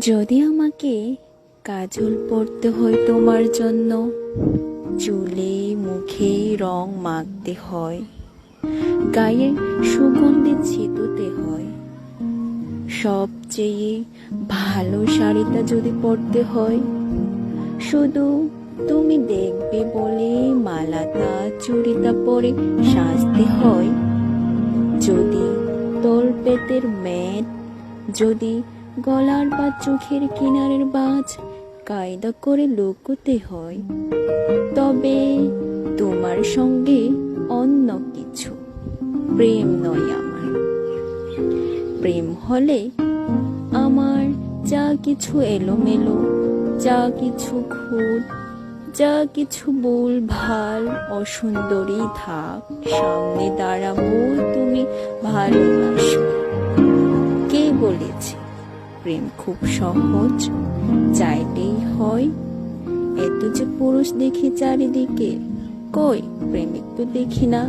যদি আমাকে কাজল পরতে হয় তোমার জন্য, চুলে মুখে রং মাখতে হয়, গায়ে সুগন্ধি ছিটতে হয়, সবচেয়ে ভালো শাড়িটা যদি পরতে হয়, শুধু তুমি দেখবে বলে মালাটা, চুড়িটা পরে সাজতে হয়, যদি তোল পেতের মেট যদি গলার বা চোখের কিনারের বাজ কায়দা করে লুকোতে হয়। তবে তোমার সঙ্গে অন্য কিছু প্রেম নয় আমার। প্রেম হলে আমার যা কিছু এলোমেলো, যা কিছু খুঁত যা কিছু ভুল ভালো, অসুন্দরী থাক, সামনে দাঁড়াবো তুমি ভালোবাসো। কে বলেছে? প্রেম খুব সহজ, চাইলেই হয়। এত যে পুরুষ দেখি চারিদিকে, কই প্রেমিক তো দেখি না।